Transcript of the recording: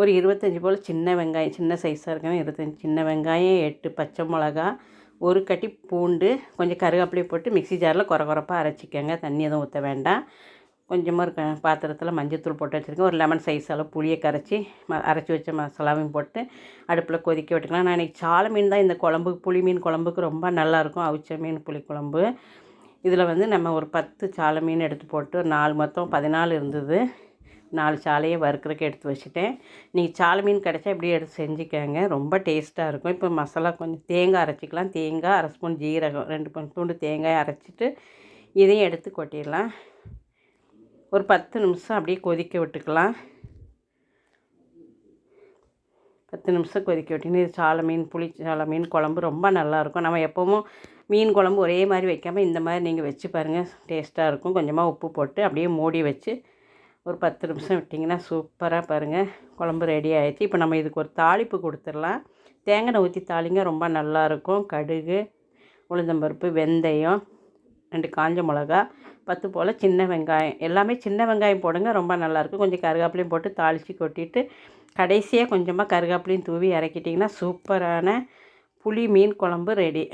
ஒரு இருபத்தஞ்சி போல் சின்ன வெங்காயம் சின்ன சைஸாக இருக்கணும். இருபத்தஞ்சி சின்ன வெங்காயம் எட்டு பச்சை மிளகா ஒரு கட்டி பூண்டு கொஞ்சம் கருவேப்பிலையை போட்டு மிக்ஸி ஜாரில் குறை குறைப்பாக அரைச்சிக்கோங்க. தண்ணி எதுவும் ஊற்ற வேண்டாம். கொஞ்சமாக இருக்க பாத்திரத்தில் மஞ்சத்தூள் போட்டு வச்சுருக்கேன். ஒரு லெமன் சைஸ் அளவு புளியை கரைச்சி ம அரைச்சி வச்ச மசாலாவையும் போட்டு அடுப்பில் கொதிக்க விட்டுக்கலாம். நான் இன்றைக்கி சால மீன் தான் இந்த குழம்பு புளி மீன் குழம்புக்கு ரொம்ப நல்லாயிருக்கும் அவிச்ச மீன் புளி குழம்பு. இதில் வந்து நம்ம ஒரு பத்து சால மீன் எடுத்து போட்டு ஒரு நாலு மொத்தம் பதினாலு இருந்தது. நாலு சாலையை வறுக்கிறதுக்கு எடுத்து வச்சுட்டேன். நீங்கள் சாலை மீன் கிடச்சா இப்படியே எடுத்து செஞ்சுக்கோங்க. ரொம்ப டேஸ்ட்டாக இருக்கும். இப்போ மசாலா கொஞ்சம் தேங்காய் அரைச்சிக்கலாம். தேங்காய் அரை ஸ்பூன் ஜீரகம் ரெண்டு ஸ்பூன் தூண்டு தேங்காய் அரைச்சிட்டு இதையும் எடுத்து கொட்டிடலாம். ஒரு பத்து நிமிஷம் அப்படியே கொதிக்க விட்டுக்கலாம். பத்து நிமிஷம் கொதிக்க விட்டிங்கன்னா இது சாலை மீன் புளி சாலை மீன் குழம்பு ரொம்ப நல்லாயிருக்கும் நம்ம எப்போவும் மீன் குழம்பு ஒரே மாதிரி வைக்காமல் இந்த மாதிரி நீங்கள் வச்சு பாருங்கள் டேஸ்ட்டாக இருக்கும். கொஞ்சமாக உப்பு போட்டு அப்படியே மூடி வச்சு ஒரு பத்து நிமிஷம் விட்டிங்கன்னா சூப்பராக பாருங்கள் குழம்பு ரெடி ஆகிடுச்சு இப்போ நம்ம இதுக்கு ஒரு தாளிப்பு கொடுத்துடலாம். தேங்காய் ஊற்றி தாளிங்க ரொம்ப நல்லாயிருக்கும் கடுகு உளுந்தம்பருப்பு வெந்தயம் ரெண்டு காஞ்ச மிளகா பத்து போல் சின்ன வெங்காயம். எல்லாமே சின்ன வெங்காயம் போடுங்க ரொம்ப நல்லாயிருக்கும் கொஞ்சம் கருகாப்பிலையும் போட்டு தாளித்து கொட்டிட்டு கடைசியாக கொஞ்சமாக கருகாப்பிலையும் தூவி இறக்கிட்டிங்கன்னா சூப்பரான புளி மீன் குழம்பு ரெடி